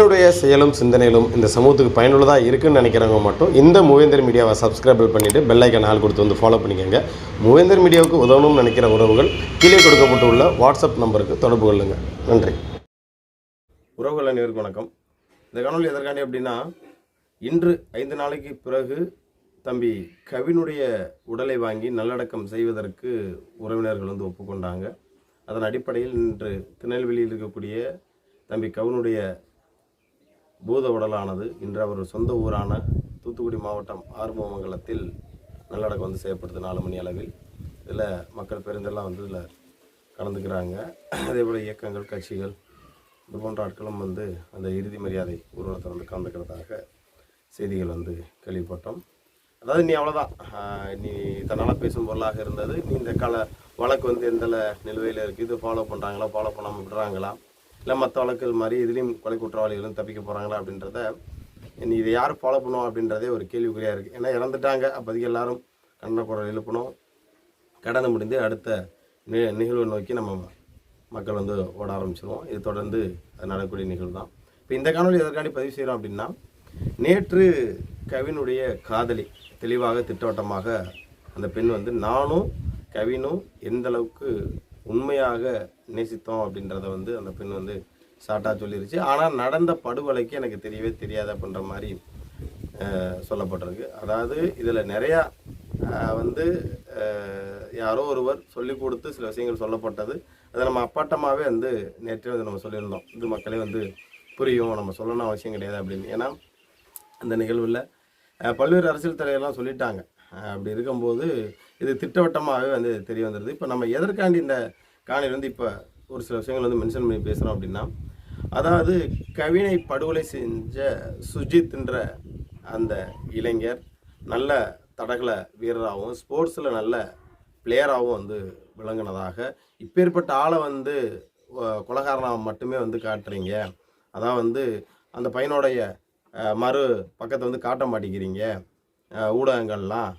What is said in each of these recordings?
என்னுடைய செயலும் சிந்தனையிலும் இந்த சமூகத்துக்கு பயனுள்ளதாக இருக்குன்னு நினைக்கிறவங்க மட்டும் இந்த மூவேந்தர் மீடியாவை சப்ஸ்கிரைப் பண்ணிவிட்டு பெல்லைக்கன் ஆள் கொடுத்து வந்து ஃபாலோ பண்ணிக்கோங்க. மூவேந்தர் மீடியாவுக்கு உதவணும்னு நினைக்கிற உறவுகள் கீழே கொடுக்கப்பட்டுள்ள வாட்ஸ்அப் நம்பருக்கு தொடர்பு கொள்ளுங்கள் நன்றி. உறவுகள் அனைவருக்கு வணக்கம். இந்த காணொலி எதற்காண்டி அப்படின்னா இன்று ஐந்து நாளைக்கு பிறகு தம்பி கவினுடைய உடலை வாங்கி நல்லடக்கம் செய்வதற்கு உறவினர்கள் வந்து ஒப்புக்கொண்டாங்க. அதன் அடிப்படையில் இன்று திருநெல்வேலியில் இருக்கக்கூடிய தம்பி கவினுடைய பூத உடலானது இன்று அவர் சொந்த ஊரான தூத்துக்குடி மாவட்டம் ஆறுமுகமங்கலத்தில் நல்லடக்கம் வந்து செய்யப்படுது நாலு மணி அளவில். இதில் மக்கள் பெருந்தெல்லாம் வந்து இதில் கலந்துக்கிறாங்க. அதே போல் இயக்கங்கள் கட்சிகள் இது போன்ற ஆட்களும் வந்து அந்த இறுதி மரியாதை ஊர்வலத்தில் வந்து கலந்துக்கிறதாக செய்திகள் வந்து கேள்விப்பட்டோம். அதாவது நீ அவ்வளோதான் நீ தன்னால் பேசும் பொருளாக இருந்தது. நீ இந்த கால வழக்கு வந்து எந்த நிலுவையில் இருக்குது இது ஃபாலோ பண்ணுறாங்களா ஃபாலோ பண்ணாமல் விடுறாங்களா? இல்லை மற்ற வழக்குகள் மாதிரி இதுலேயும் கொலை குற்றவாளிகளும் தப்பிக்க போகிறாங்களா அப்படின்றத இதை யார் ஃபாலோ பண்ணுவோம் அப்படின்றதே ஒரு கேள்விக்குறியாக இருக்குது ஏன்னா இறந்துட்டாங்க. அப்போதைக்கு எல்லாரும் கண்ண குரல் எழுப்பணும். கடந்து முடிந்து அடுத்த நி நிகழ்வை நோக்கி நம்ம மக்கள் வந்து ஓட ஆரம்பிச்சிருவோம். இது தொடர்ந்து நடக்கக்கூடிய நிகழ்வு தான் இப்போ இந்த காணொலி எதற்காண்டி பதிவு செய்கிறோம் அப்படின்னா நேற்று கவினுடைய காதலி தெளிவாக திட்டவட்டமாக அந்த பெண் வந்து நானும் கவினும் எந்த அளவுக்கு உண்மையாக நேசித்தோம் அப்படின்றத வந்து அந்த பெண் வந்து சாட்டாக சொல்லிருச்சு. ஆனால் நடந்த படுகொலைக்கு எனக்கு தெரியவே தெரியாது அப்படின்ற மாதிரி சொல்லப்பட்டிருக்கு. அதாவது இதில் நிறையா வந்து யாரோ ஒருவர் சொல்லி கொடுத்து சில விஷயங்கள் சொல்லப்பட்டது. அதை நம்ம அப்பட்டமாகவே வந்து நேற்றே வந்து நம்ம சொல்லியிருந்தோம். இது மக்களே வந்து புரியும் நம்ம சொல்லணும் அவசியம் கிடையாது அப்படின்னு. ஏன்னா அந்த நிகழ்வில் பல்வேறு அரசியல் தலைவர்லாம் சொல்லிட்டாங்க. அப்படி இருக்கும்போது இது திட்டவட்டமாகவே வந்து தெரிய வந்துடுது இப்போ நம்ம எதற்காண்டி இந்த காணியில் வந்து இப்போ ஒரு சில விஷயங்கள் வந்து மென்ஷன் பண்ணி பேசுகிறோம் அப்படின்னா அதாவது கவினை படுகொலை செஞ்ச சுஜித்ன்ற அந்த இளைஞர் நல்ல தடகள வீரராகவும் ஸ்போர்ட்ஸில் நல்ல பிளேயராகவும் வந்து விளங்கினதாக இப்பேற்பட்ட ஆளை வந்து குலகாரனாக மட்டுமே வந்து காட்டுறீங்க. அதான் வந்து அந்த பையனுடைய மறு பக்கத்தை வந்து காட்ட மாட்டேங்கிறீங்க. ஊடகங்கள்லாம்.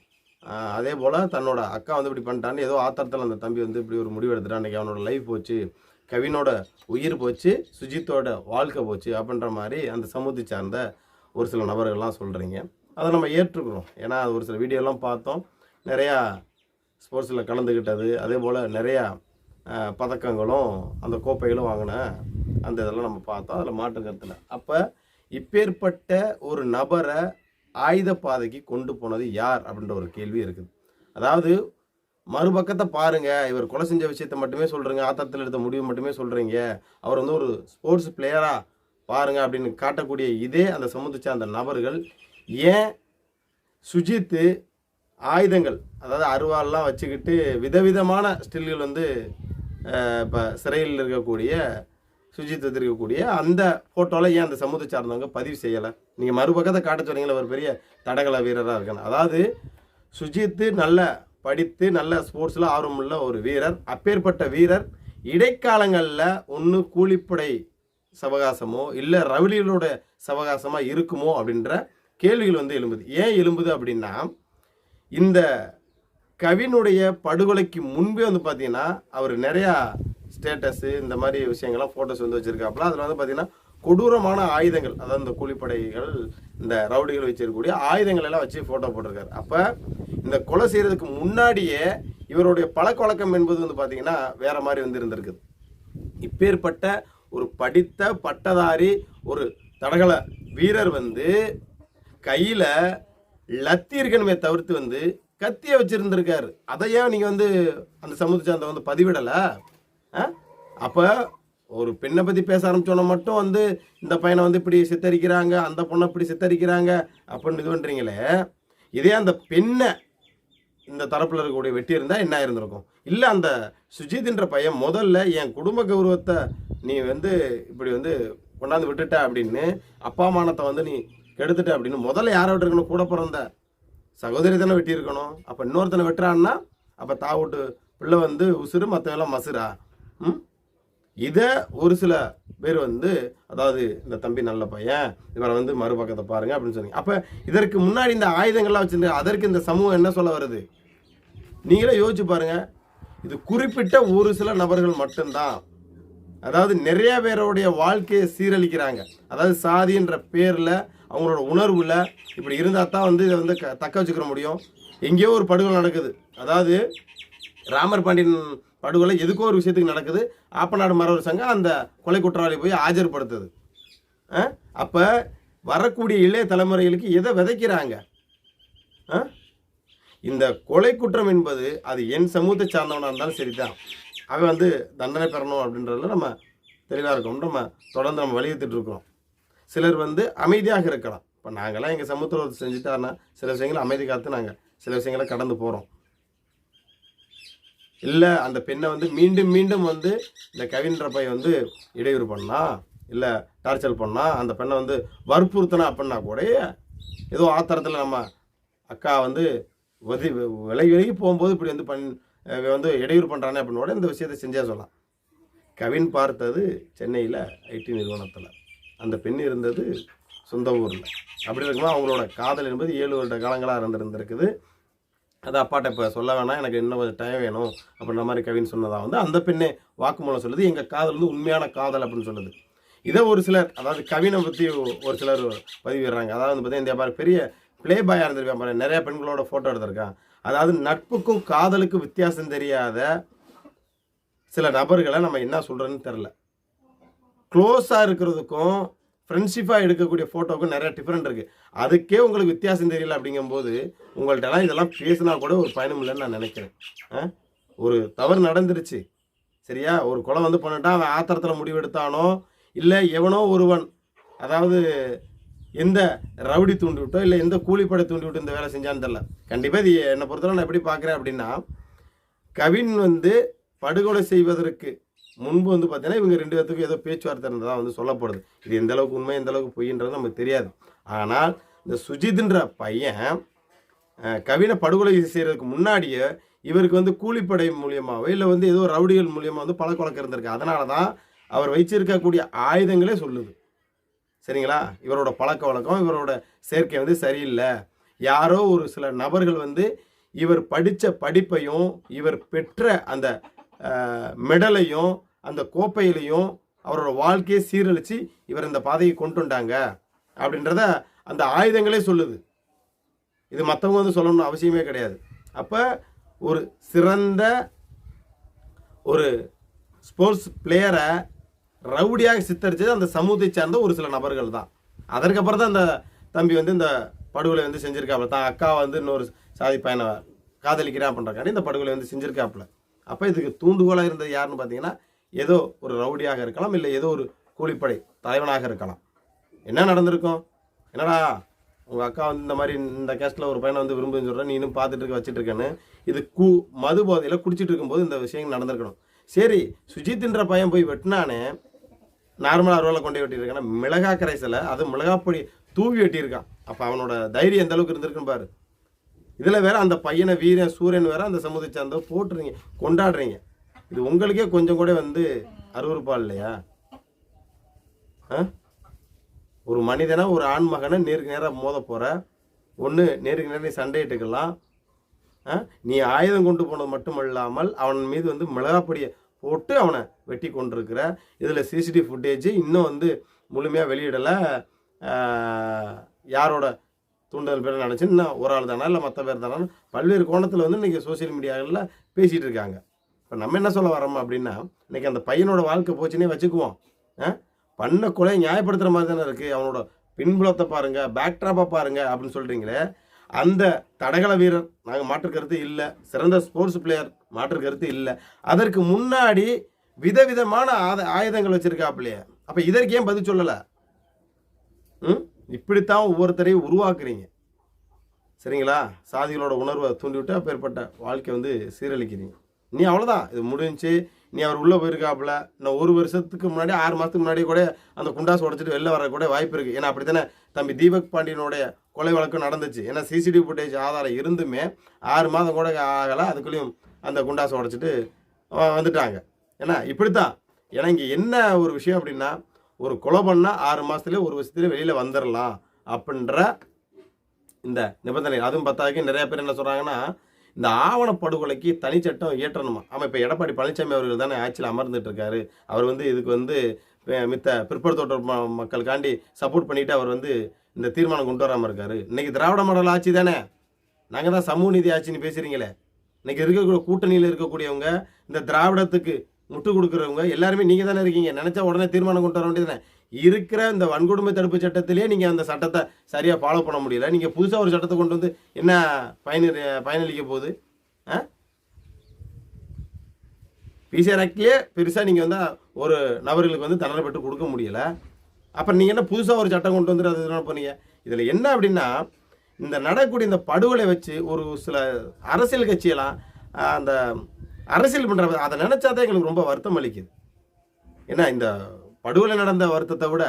அதே போல் தன்னோட அக்கா வந்து இப்படி பண்ணிட்டான்னு ஏதோ ஆத்திரத்தில் அந்த தம்பி வந்து இப்படி ஒரு முடிவு எடுத்துட்டான். அன்றைக்கி அவனோட லைஃப் போச்சு. கவினோட உயிர் போச்சு சுஜித்தோட வாழ்க்கை போச்சு அப்படின்ற மாதிரி அந்த சமூகத்தை சார்ந்த ஒரு சில நபர்கள்லாம் சொல்கிறீங்க அதை நம்ம ஏற்றுக்கிறோம். ஏன்னா அது ஒரு சில வீடியோலாம் பார்த்தோம். நிறையா ஸ்போர்ட்ஸில் கலந்துக்கிட்டது அதே போல் நிறையா பதக்கங்களும் அந்த கோப்பைகளும் வாங்கின அந்த இதெல்லாம் நம்ம பார்த்தோம். அதில் மாற்று கருத்தில் அப்போ இப்பேற்பட்ட ஒரு நபரை ஆயுத பாதைக்கு கொண்டு போனது யார் அப்படின்ற ஒரு கேள்வி இருக்குது. அதாவது மறுபக்கத்தை பாருங்க. இவர் கொலை செஞ்ச விஷயத்த மட்டுமே சொல்றீங்க. ஆத்தத்தில் எடுத்த முடிவு மட்டுமே சொல்றீங்க. அவர் வந்து ஒரு ஸ்போர்ட்ஸ் பிளேயரா பாருங்க அப்படின்னு காட்டக்கூடிய இதே அந்த சமூகத்தை அந்த நபர்கள் ஏன் சுஜித்து ஆயுதங்கள் அதாவது அருவாள்லாம் வச்சுக்கிட்டு விதவிதமான ஸ்டில்கள் வந்து இப்போ சிறையில் இருக்கக்கூடிய சுஜித் இருக்கக்கூடிய அந்த ஃபோட்டோவில் ஏன் அந்த சமூக சார்ந்தவங்க பதிவு செய்யலை? நீங்கள் மறுபக்கத்தை காட்ட சொன்னீங்களா ஒரு பெரிய தடகள வீரராக இருக்கணும். அதாவது சுஜித்து நல்ல படித்து நல்ல ஸ்போர்ட்ஸில் ஆர்வமுள்ள ஒரு வீரர். அப்பேற்பட்ட வீரர். இடைக்காலங்களில் ஒன்று கூலிப்படை சவகாசமோ இல்லை ரவுடிகளோட சவகாசமாக இருக்குமோ அப்படின்ற கேள்விகள் வந்து எழும்புது. ஏன் எழும்புது அப்படின்னா இந்த கவினுடைய படுகொலைக்கு முன்பே வந்து பார்த்தீங்கன்னா அவர் நிறையா ஸ்டேட்டஸு இந்த மாதிரி விஷயங்கள்லாம் ஃபோட்டோஸ் வந்து வச்சுருக்காப்புல. அதில் வந்து பார்த்தீங்கன்னா கொடூரமான ஆயுதங்கள் அதாவது இந்த கூலிப்படைகள் இந்த ரவுடிகள் வச்சிருக்கக்கூடிய ஆயுதங்கள் எல்லாம் வச்சு ஃபோட்டோ போட்டிருக்காரு. அப்போ இந்த கொலை செய்கிறதுக்கு முன்னாடியே இவருடைய பழக்க வழக்கம் என்பது வந்து பார்த்தீங்கன்னா வேற மாதிரி வந்து இருந்திருக்குது இப்பேற்பட்ட ஒரு படித்த பட்டதாரி ஒரு தடகள வீரர் வந்து கையில் லத்தி இருக்கணுமே தவிர்த்து வந்து கத்தியை வச்சுருந்துருக்காரு. அதை ஏன் நீங்கள் வந்து அந்த சமூக சார்ந்த வந்து பதிவிடலை ஆ? அப்போ ஒரு பெண்ணை பற்றி பேச ஆரம்பித்தோன்னே மட்டும் வந்து இந்த பையனை வந்து இப்படி சித்தரிக்கிறாங்க அந்த பொண்ணை இப்படி சித்தரிக்கிறாங்க அப்படின்னு இது பண்ணுறீங்களே இதே அந்த பெண்ணை இந்த தரப்பில் இருக்கக்கூடிய வெட்டி இருந்தால் என்ன இருந்திருக்கும் இல்லை அந்த சுஜித்ன்ற பையன் முதல்ல என் குடும்ப கௌரவத்தை நீ வந்து இப்படி வந்து கொண்டாந்து விட்டுட்ட அப்படின்னு அப்பா மானத்தை வந்து நீ கெடுத்துட்ட அப்படின்னு முதல்ல யாரை விட்டுருக்கணும் கூட பிறந்த சகோதரி தானே வெட்டியிருக்கணும் அப்போ இன்னொருத்தனை வெட்டுறான்னா அப்போ தாவுட்டு பிள்ளை வந்து உசுறு மற்றவெல்லாம் மசுரா ம்? இதை ஒரு சில பேர் வந்து அதாவது இந்த தம்பி நல்ல பையன் இவரை வந்து மறுபக்கத்தை பாருங்க அப்படின்னு சொன்னீங்க. அப்போ இதற்கு முன்னாடி இந்த ஆயுதங்கள்லாம் வச்சிருந்த அதற்கு இந்த சமூகம் என்ன சொல்ல வருது? நீங்களே யோசிச்சு பாருங்க. இது குறிப்பிட்ட ஒரு சில நபர்கள் மட்டும்தான். அதாவது நிறைய பேருடைய வாழ்க்கையை சீரழிக்கிறாங்க. அதாவது சாதின்ற பேரில் அவங்களோட உணர்வில் இப்படி இருந்தால் தான் வந்து இதை வந்து க- தக்க வச்சுக்கிற முடியும். எங்கேயோ ஒரு படுகொலை நடக்குது. அதாவது ராமர் பாண்டியன் படுகொலை எதுக்கோ ஒரு விஷயத்துக்கு நடக்குது. ஆப்பநாடு மரவர் சங்கம் அந்த கொலை குற்றவாளி போய் ஆஜர்படுத்துது. அப்போ வரக்கூடிய இளைய தலைமுறைகளுக்கு எதை விதைக்கிறாங்க? ஆ? இந்த கொலை குற்றம் என்பது அது என் சமூகத்தை சார்ந்தவனாக இருந்தாலும் சரிதான். அவன் வந்து தண்டனை பெறணும் அப்படின்றதுல நம்ம தெளிவாக இருக்கோம். நம்ம தொடர்ந்து நம்ம வலியுறுத்திட்டு இருக்கிறோம். சிலர் வந்து அமைதியாக இருக்கலாம். இப்போ நாங்களாம் எங்கள் சமூகத்தில் ஒரு செஞ்சுட்டாருன்னா சில விஷயங்களை அமைதி காத்து நாங்கள் சில விஷயங்களை கடந்து போகிறோம் இல்லை அந்த பெண்ணை வந்து மீண்டும் மீண்டும் வந்து இந்த கவின்ற பையன் வந்து இடையூறு பண்ணா இல்லை டார்ச்சர் பண்ணா அந்த பெண்ணை வந்து வற்புறுத்தினா அப்படின்னா கூட ஏதோ ஆத்திரத்தில் நம்ம அக்கா வந்து உதவி விலை விலகி போகும்போது இப்படி வந்து பண் வந்து இடையூறு பண்ணுறானே அப்படின்னு கூட இந்த விஷயத்தை செஞ்சே சொல்லலாம். கவின் பார்த்தது சென்னையில் ஐடி நிறுவனத்தில். அந்த பெண் இருந்தது சொந்த ஊரில். அப்படி இருக்கும்போது அவங்களோட காதல் என்பது ஏழு வருட காலங்களாக இருந்திருந்திருக்குது. அது அப்பாட்ட இப்போ சொல்ல வேணாம் எனக்கு இன்னும் கொஞ்சம் டைம் வேணும் அப்படின்ற மாதிரி கவின் சொன்னதாக வந்து அந்த பெண்ணே வாக்குமூலம் சொல்லுது. எங்கள் காதல் வந்து உண்மையான காதல் அப்படின்னு சொல்லுது. இதை ஒரு சிலர் அதாவது கவினை பற்றி ஒரு சிலர் பதிவிடுறாங்க. அதாவது வந்து பார்த்தீங்கன்னா இந்த பெரிய பிளே பாயாக இருந்திருக்கான் பாரு நிறைய பெண்களோட ஃபோட்டோ எடுத்திருக்கான். அதாவது நட்புக்கும் காதலுக்கும் வித்தியாசம் தெரியாத சில நபர்களை நம்ம என்ன சொல்கிறோன்னு தெரில க்ளோஸாக இருக்கிறதுக்கும் ஃப்ரெண்ட்ஷிப்பாக எடுக்கக்கூடிய ஃபோட்டோவுக்கும் நிறைய டிஃப்ரெண்ட் இருக்குது அதுக்கே உங்களுக்கு வித்தியாசம் தெரியல அப்படிங்கும்போது உங்கள்கிட்டலாம் இதெல்லாம் பேசினா கூட ஒரு பயணம் இல்லைன்னு நான் நினைக்கிறேன். ஆ? ஒரு தவறு நடந்துருச்சு. சரியா? ஒரு குலம் வந்து பண்ணிட்டா அவன் ஆத்திரத்தில் முடிவெடுத்தானோ? இல்லை எவனோ ஒருவன் அதாவது எந்த ரவுடி தூண்டி விட்டோ இல்லை எந்த கூலிப்படை தூண்டி விட்டு இந்த வேலை செஞ்சான்னு தெரில கண்டிப்பாக இது என்னை பொறுத்தவரை நான் எப்படி பார்க்குறேன் அப்படின்னா கவின் வந்து படுகொலை செய்வதற்கு முன்பு வந்து பார்த்தீங்கன்னா இவங்க ரெண்டு பேர்த்துக்கும் ஏதோ பேச்சுவார்த்தை தான் வந்து சொல்லப்படுது. இது எந்த அளவுக்கு உண்மை எந்த அளவுக்கு பொய்ன்றது நமக்கு தெரியாது. ஆனால் இந்த சுஜித்ன்ற பையன் கவினை படுகொலை செய்கிறதுக்கு முன்னாடியே இவருக்கு வந்து கூலிப்படை மூலியமாகவோ இல்லை வந்து ஏதோ ரவுடிகள் மூலியமாக வந்து பழக்கவழக்கம் இருந்திருக்கு. அதனால தான் அவர் வச்சிருக்கக்கூடிய ஆயுதங்களே சொல்லுது. சரிங்களா? இவரோட பழக்க வழக்கம் இவரோட சேர்க்கை வந்து சரியில்லை. யாரோ ஒரு சில நபர்கள் வந்து இவர் படித்த படிப்பையும் இவர் பெற்ற அந்த மெடலையும் அந்த கோப்பையிலையும் அவரோட வாழ்க்கையை சீரழித்து இவர் இந்த பாதையை கொண்டு வந்தாங்க அப்படின்றத அந்த ஆயுதங்களே சொல்லுது. இது மற்றவங்க வந்து சொல்லணும்னு அவசியமே கிடையாது. அப்போ ஒரு சிறந்த ஒரு ஸ்போர்ட்ஸ் பிளேயரை ரவுடியாக சித்தரிச்சது அந்த சமூகத்தை சார்ந்த ஒரு சில நபர்கள் தான். அதற்கப்புறம் தான் அந்த தம்பி வந்து இந்த படுகொலை வந்து செஞ்சிருக்காப்புல. தான் அக்கா வந்து இன்னொரு சாதி பையனை காதலிக்கிறேன் பண்ணுறக்காண்டி இந்த படுகொலை வந்து செஞ்சுருக்காப்புல. அப்போ இதுக்கு தூண்டுகோலாக இருந்தது யாருன்னு பார்த்தீங்கன்னா ஏதோ ஒரு ரவுடியாக இருக்கலாம் இல்லை ஏதோ ஒரு கூலிப்படை தலைவனாக இருக்கலாம். என்ன நடந்திருக்கும்? என்னடா உங்கள் அக்கா வந்து இந்த மாதிரி இந்த கேஸ்டில் ஒரு பையனை வந்து விரும்புன்னு சொல்கிறேன் நீ இன்னும் பார்த்துட்டு இருக்க வச்சுட்டு இருக்கேன்னு இது கு மது போதையில் குடிச்சிட்டு இருக்கும்போது இந்த விஷயங்கள் நடந்திருக்கணும். சரி சுஜித்ன்ற பையன் போய் வெட்டினானே நார்மலாக அருவாவில் கொண்டு போய் மிளகா கரைசலை அது மிளகாப்பொடி தூவி வெட்டியிருக்கான். அப்போ அவனோட தைரியம் எந்த அளவுக்கு இருந்திருக்குன்னு பாரு. இதில் வேற அந்த பையனை வீரன் சூரியன் வேற அந்த சமூகத்தை சார்ந்த போட்டுறீங்க கொண்டாடுறீங்க. இது உங்களுக்கே கொஞ்சம் கூட வந்து அருவருப்பா இல்லையா? ஆ? ஒரு மனிதனா ஒரு ஆண் மகனை நேருக்கு நேராக மோத போகிற ஒன்று நேருக்கு நேரம் நீ சண்டையிட்டுக்கலாம். ஆ? நீ ஆயுதம் கொண்டு போனது மட்டும் இல்லாமல் அவன் மீது வந்து மிளகாப்பொடியை போட்டு அவனை வெட்டி கொண்டிருக்கிற. இதில் சிசிடிவி ஃபுட்டேஜ் இன்னும் வந்து முழுமையாக வெளியிடலை. யாரோட தூண்டல் பேர் நினச்சி இன்னும் ஒரு ஆள் தானா இல்லை மற்ற பேர் தானா பல்வேறு கோணத்தில் வந்து இன்றைக்கி சோஷியல் மீடியாவில் பேசிகிட்டு இருக்காங்க. இப்போ நம்ம என்ன சொல்ல வரோம் அப்படின்னா இன்றைக்கி அந்த பையனோட வாழ்க்கை போச்சுன்னே வச்சுக்குவோம். ஆ? பண்ண கொலை நியாயப்படுத்துகிற மாதிரி தானே இருக்குது அவனோட பின்புலத்தை பாருங்கள் பேக்ட்ராப்பை பாருங்கள் அப்படின்னு சொல்கிறீங்களே அந்த தடகள வீரர் நாங்கள் மாற்று கருத்து இல்லை. சிறந்த ஸ்போர்ட்ஸ் பிளேயர் மாற்று கருத்து இல்லை. அதற்கு முன்னாடி விதவிதமான ஆத ஆயுதங்கள் வச்சுருக்காப்புலையே அப்போ இதற்கு ஏன் பதில் சொல்லலை? ம்? இப்படித்தான் ஒவ்வொருத்தரையும் உருவாக்குறீங்க. சரிங்களா? சாதிகளோட உணர்வை தூண்டிவிட்டு அப்பேற்பட்ட வாழ்க்கை வந்து சீரழிக்கிறீங்க. நீ அவ்வளோதான் இது முடிஞ்சு நீ அவர் உள்ளே போயிருக்காப்புல. இன்னும் ஒரு வருஷத்துக்கு முன்னாடி ஆறு மாதத்துக்கு முன்னாடி கூட அந்த குண்டாசு உடச்சிட்டு வெளில வர கூட வாய்ப்பு இருக்குது ஏன்னா அப்படி தானே தம்பி தீபக் பாண்டியனுடைய கொலை வழக்கு நடந்துச்சு. ஏன்னா சிசிடிவி ஃபுட்டேஜ் ஆதாரம் இருந்துமே ஆறு மாதம் கூட ஆகலை. அதுக்குள்ளேயும் அந்த குண்டாசு உடச்சிட்டு வந்துட்டாங்க. ஏன்னா இப்படித்தான். ஏன்னா இங்கே என்ன ஒரு விஷயம் அப்படின்னா ஒரு கொலை பண்ணால் ஆறு மாதத்துலேயே ஒரு வருஷத்துலேயே வெளியில் வந்துடலாம் அப்படின்ற இந்த நிபந்தனை. அதுவும் பத்தாக்கி நிறைய பேர் என்ன சொல்கிறாங்கன்னா இந்த ஆவணப்படுகொலைக்கு தனிச்சட்டம் இயற்றணுமா? ஆமாம் இப்போ எடப்பாடி பழனிசாமி அவர்கள் தானே ஆட்சியில் அமர்ந்துட்டு இருக்காரு. அவர் வந்து இதுக்கு வந்து மித்த பிற்படுத்தோட்ட ம- மக்களுக்காண்டி சப்போர்ட் பண்ணிட்டு அவர் வந்து இந்த தீர்மானம் கொண்டு வராமல் இருக்காரு. இன்னைக்கு திராவிட மாடல் ஆட்சி தானே? நாங்கள் தான் சமூக நீதி ஆட்சின்னு பேசுகிறீங்களே இன்னைக்கு இருக்கக்கூடிய கூட்டணியில் இருக்கக்கூடியவங்க இந்த திராவிடத்துக்கு முட்டு கொடுக்குறவங்க எல்லாருமே நீங்கள் தானே இருக்கீங்க. நினச்சா உடனே தீர்மானம் கொண்டு வர வேண்டியதுதானே? இருக்கிற இந்த வன்கொடுமை தடுப்பு சட்டத்திலே நீங்கள் அந்த சட்டத்தை சரியாக ஃபாலோ பண்ண முடியல. நீங்கள் புதுசாக ஒரு சட்டத்தை கொண்டு வந்து என்ன பயன் பயனளிக்க போகுது? ஆ? பிசிஆர் ஆக்ட்லேயே பெருசாக நீங்கள் வந்து ஒரு நபர்களுக்கு வந்து தண்டனை பெற்று கொடுக்க முடியலை. அப்புறம் நீங்கள் என்ன புதுசாக ஒரு சட்டம் கொண்டு வந்துட்டு அது என்ன பண்ணீங்க இதில் என்ன அப்படின்னா இந்த நடக்கூடிய இந்த படுகொலை வச்சு ஒரு சில அரசியல் கட்சியெல்லாம் அந்த அரசியல் பண்ணுற அதை நினச்சாதான் எங்களுக்கு ரொம்ப வருத்தம் அளிக்குது. ஏன்னா இந்த படுகொலை நடந்த வருத்தத்தை விட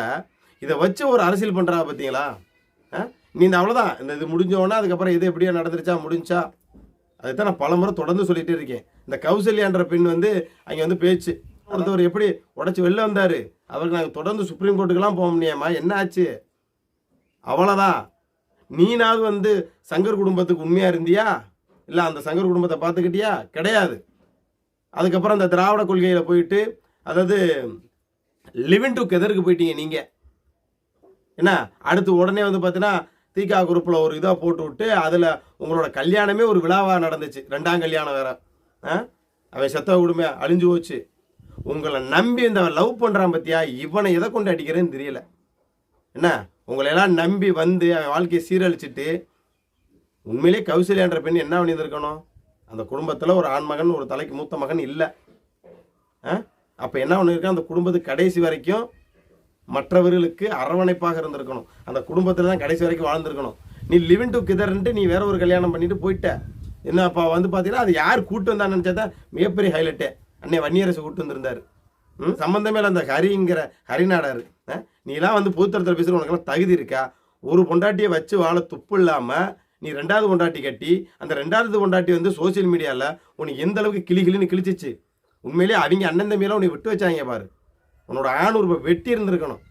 இதை வச்சு ஒரு அரசியல் பண்ணுறா பார்த்தீங்களா ஆ? நீ இந்த அவ்வளோதான் இந்த இது முடிஞ்சோன்னா அதுக்கப்புறம் இது எப்படியோ நடந்துருச்சா முடிஞ்சா? அதுதான் நான் பலமுறை தொடர்ந்து சொல்லிகிட்டே இருக்கேன். இந்த கௌசல்யான்ற பெண் வந்து அங்கே வந்து பேச்சு. ஒருத்தவர் எப்படி உடச்சி வெளில வந்தார்? அவருக்கு நாங்கள் தொடர்ந்து சுப்ரீம் கோர்ட்டுக்கெல்லாம் போக முடியாமா? என்ன ஆச்சு? அவ்வளோதான் நீனாவது வந்து சங்கர் குடும்பத்துக்கு உண்மையாக இருந்தியா? இல்லை அந்த சங்கர் குடும்பத்தை பார்த்துக்கிட்டியா? கிடையாது. அதுக்கப்புறம் அந்த திராவிட கொள்கையில் போயிட்டு அதாவது லிவின் டு கெதருக்கு போயிட்டீங்க நீங்கள் என்ன? அடுத்து உடனே வந்து பார்த்தீங்கன்னா தீகா குரூப்பில் ஒரு இதாக போட்டு விட்டு அதில் உங்களோட கல்யாணமே ஒரு விழாவாக நடந்துச்சு. ரெண்டாம் கல்யாணம் வேற. ஆ? அவன் செத்த குடும்பம் அழிஞ்சு போச்சு. உங்களை நம்பி இந்த லவ் பண்ணுறான் பற்றியா இவனை எதை கொண்டு அடிக்கிறேன்னு தெரியல. என்ன? உங்களை எல்லாம் நம்பி வந்து அவன் வாழ்க்கையை சீரழிச்சிட்டு உண்மையிலே கௌசல்யான்ற பெண் என்ன பண்ணியிருந்திருக்கணும்? அந்த குடும்பத்தில் ஒரு ஆண்மகன் ஒரு தலைக்கு மூத்த மகன் இல்லை. ஆ? அப்போ என்ன பண்ணியிருக்கான் அந்த குடும்பத்துக்கு கடைசி வரைக்கும் மற்றவர்களுக்கு அரவணைப்பாக இருந்திருக்கணும். அந்த குடும்பத்தில் தான் கடைசி வரைக்கும் வாழ்ந்திருக்கணும். நீ லிவின் டு கிதர்ன்ட்டு நீ வேற ஒரு கல்யாணம் பண்ணிட்டு போயிட்ட. என்ன அப்போ வந்து பார்த்தீங்கன்னா அது யார் கூட்டு வந்தான்னு நினச்சா தான் மிகப்பெரிய ஹைலைட்டே அன்னை வன்னியரசு கூட்டு வந்திருந்தார். ம்? சம்மந்தமே இல்லை அந்த ஹரிங்கிற ஹரிநாடார். ஆ? நீலாம் வந்து பொதுத்தரத்தில் பேசுகிற உனக்கெல்லாம் தகுதி இருக்கா? ஒரு பொண்டாட்டியை வச்சு வாழ துப்பு இல்லாமல் நீ ரெண்டாவது பொண்டாட்டி கட்டி அந்த ரெண்டாவது பொண்டாட்டி வந்து சோஷியல் மீடியாவில் உனக்கு எந்த அளவுக்கு கிளி கிளின்னு கிழிச்சிச்சு? உண்மையிலேயே அவங்க அண்ணன் தம்பியெல்லாம் உன்னை விட்டு வச்சாங்க பாரு. உன்னோட ஆணுறுப்பை வெட்டி இருந்திருக்கணும்.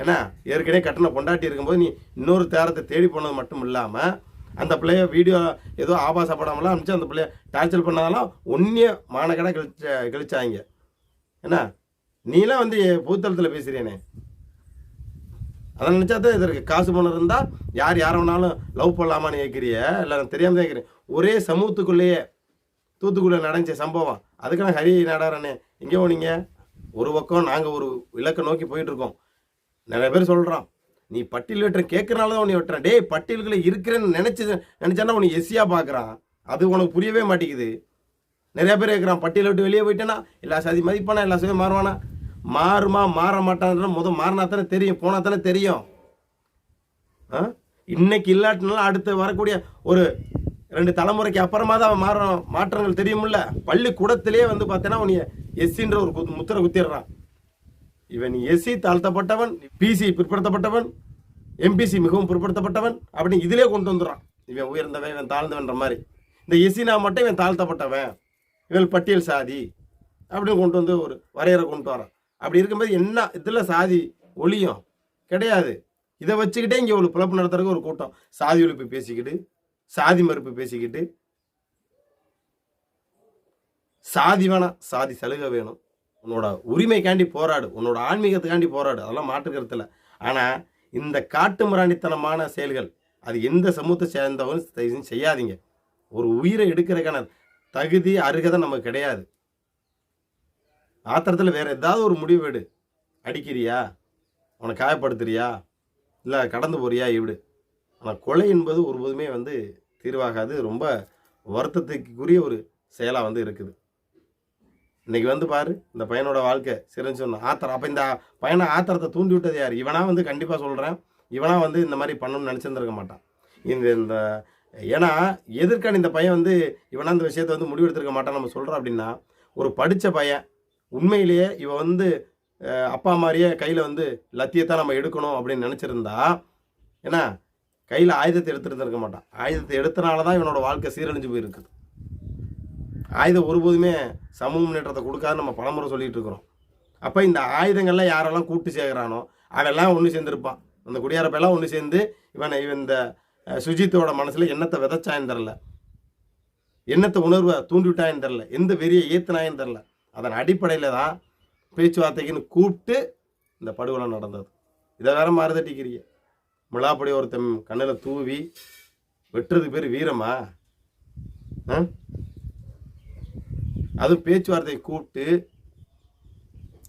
ஏன்னா ஏற்கனவே கட்டண பொண்டாட்டி இருக்கும்போது நீ இன்னொரு தேரத்தை தேடி போனது மட்டும் இல்லாமல் அந்த பிள்ளைய வீடியோ ஏதோ ஆபாச படமெல்லாம் அனுப்பிச்சு அந்த பிள்ளைய டார்ச்சர் பண்ணதெல்லாம் ஒன்றிய மானக்கடை கழிச்ச கழிச்சாங்க. என்ன நீலாம் வந்து பூத்தளத்தில் பேசுகிறேனே அதை நினச்சா தான் இதற்கு காசு பணம் இருந்தால் யார் யாரை வேணாலும் லவ் பண்ணலாமான்னு கேட்குறிய இல்லை நான் தெரியாமல் தான் கேட்குறேன் ஒரே சமூகத்துக்குள்ளேயே தூத்துக்குடியில் நடந்த சம்பவம். அதுக்கு நான் ஹரி நாடாரண்ணே எங்கே போனீங்க ஒரு பக்கம் நாங்கள் ஒரு இலக்கை நோக்கி போயிட்டுருக்கோம் நிறைய பேர் சொல்கிறான் நீ பட்டியல் வெட்டுற கேட்கறனால தான் உன்னை வெட்டுறேன். டேய் பட்டியல்களை இருக்கிறேன்னு நினச்சி நினச்சானா உனக்கு எஸ்சியாக பார்க்குறான் அது உனக்கு புரியவே மாட்டேங்குது. நிறைய பேர் கேட்குறான் பட்டியல் விட்டு வெளியே போயிட்டேனா எல்லா சதி மதிப்பானா எல்லா சாதியும் மாறுவானா? மாறுமா மாற மாட்டான்ற முதல் மாறினா தானே தெரியும் போனா தானே தெரியும். ஆ? இன்னைக்கு இல்லாட்டினாலும் அடுத்து வரக்கூடிய ஒரு ரெண்டு தலைமுறைக்கு அப்புறமா தான் மாற மாற்றங்கள் தெரியுமில்ல. பள்ளிக்கூடத்திலே வந்து பார்த்தீங்கன்னா உன்னை எஸ்சின்ற ஒரு குத்து- முத்திரை குத்திடுறான். இவன் எஸ்சி தாழ்த்தப்பட்டவன் பிசி பிற்படுத்தப்பட்டவன் எம்பிசி மிகவும் பிற்படுத்தப்பட்டவன் அப்படின்னு இதிலே கொண்டு வந்துடுறான். இவன் உயர்ந்தவன் இவன் தாழ்ந்தவன்ற மாதிரி. இந்த எஸ்சினா மட்டும் இவன் தாழ்த்தப்பட்டவன். இவன் பட்டியல் சாதி அப்படின்னு கொண்டு வந்து ஒரு வரையறை கொண்டு வரான். அப்படி இருக்கும்போது என்ன இதில் சாதி ஒளியும் கிடையாது. இதை வச்சுக்கிட்டே இங்கே ஒரு பிழப்பு நடத்துறதுக்கு ஒரு கூட்டம். சாதி ஒழிப்பு பேசிக்கிட்டு சாதி மறுப்பு பேசிக்கிட்டு. சாதி வேணாம் சாதி சலுகை வேணும். உன்னோட உரிமைக்காண்டி போராடு உன்னோட ஆன்மீகத்துக்காண்டி போராடு. அதெல்லாம் மாற்றுக்கருத்தில். ஆனால் இந்த காட்டு மிராண்டித்தனமான செயல்கள் அது எந்த சமூகத்தை சேர்ந்தவரும் செய்யாதீங்க. ஒரு உயிரை எடுக்கிறதுக்கான தகுதி அருகதை நமக்கு கிடையாது. ஆத்திரத்தில் வேறு ஏதாவது ஒரு முடிவு எடு. அடிக்கிறியா? அவனை காயப்படுத்துறியா? இல்லை கடந்து போறியா? இவிடு ஆனால் கொலை என்பது ஒருபோதுமே வந்து தீர்வாகாது. ரொம்ப வருத்தத்துக்குரிய ஒரு செயலாக வந்து இருக்குது. இன்றைக்கி வந்து பாரு இந்த பையனோட வாழ்க்கை சிறந்து சொன்ன ஆத்திரம் அப்போ இந்த பையனை ஆத்திரத்தை தூண்டி விட்டது யார்? இவனாக வந்து கண்டிப்பாக சொல்கிறேன் இவனாக வந்து இந்த மாதிரி பண்ணணும்னு நினச்சிருந்துருக்க மாட்டான். இந்த இந்த ஏன்னா எதிர்க்கான இந்த பையன் வந்து இவனா இந்த விஷயத்தை வந்து முடிவெடுத்திருக்க மாட்டான் நம்ம சொல்கிறோம் அப்படின்னா ஒரு படித்த பையன் உண்மையிலேயே இவன் வந்து அப்பா மாதிரியே கையில் வந்து லத்தியத்தான் நம்ம எடுக்கணும் அப்படின்னு நினச்சிருந்தா ஏன்னா கையில் ஆயுதத்தை எடுத்துருந்துருக்க மாட்டான் ஆயுதத்தை எடுத்தனால தான் இவனோட வாழ்க்கை சீரழிஞ்சு போயிருக்குது ஆயுதம் ஒருபோதுமே சமூக முன்னேற்றத்தை கொடுக்காது நம்ம பலமுறை சொல்லிட்டு இருக்கிறோம். அப்போ இந்த ஆயுதங்கள்லாம் யாரெல்லாம் கூட்டு சேர்க்குறானோ அவெல்லாம் ஒன்று சேர்ந்துருப்பான். அந்த குடியாரப்பெல்லாம் ஒன்று சேர்ந்து இவனை இவன் இந்த சுஜித்தோட மனசில் என்னத்தை விதைச்சான்னு தெரில என்னத்தை உணர்வை தூண்டிவிட்டான்னு தெரில எந்த வெறியை ஏத்துனாயின்னு தெரில அதன் அடிப்படையில் தான் பேச்சுவார்த்தைக்குன்னு கூப்பிட்டு இந்த படுகொலை நடந்தது. இதை வேற மறந்துட்டிக்கிறீங்க மிளாப்படி ஒருத்தன் கண்ணில் தூவி வெட்டுறது பேர் வீரமா? ஆ? அதுவும் பேச்சுவார்த்தையை கூப்பிட்டு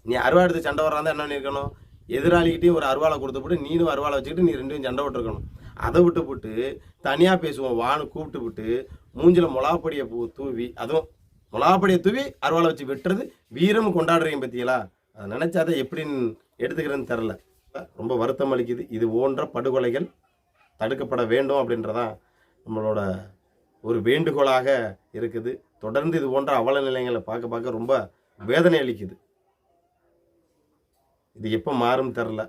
நீ அருவா எடுத்து சண்டை வர்றாந்தா என்ன பண்ணியிருக்கணும் எதிராளிகிட்டையும் ஒரு அருவாளை கொடுத்துப்புட்டு நீனும் அருவாளை வச்சுக்கிட்டு நீ ரெண்டும் சண்டை விட்டுருக்கணும் அதை விட்டு போட்டு தனியாக பேசுவோம் வான்னு கூப்பிட்டு விட்டு மூஞ்சில் மிளகாப்பொடியை பூ தூவி அதுவும் மிளகாப்பொடியை தூவி அருவாளை வச்சு வெட்டுறது வீரம் கொண்டாடுறீங்க பத்தியலா அதை நினைச்சாதை எப்படின்னு எடுத்துக்கிறேன்னு தெரில. ரொம்ப வருத்தம் அளிக்குது. இது போன்ற படுகொலைகள் தடுக்கப்பட வேண்டும் அப்படின்றதான் நம்மளோட ஒரு வேண்டுகோளாக இருக்குது. தொடர்ந்து இது போன்ற அவல நிலையங்களை பார்க்க பார்க்க ரொம்ப வேதனை அளிக்குது. இது எப்போ மாறும் தெரில.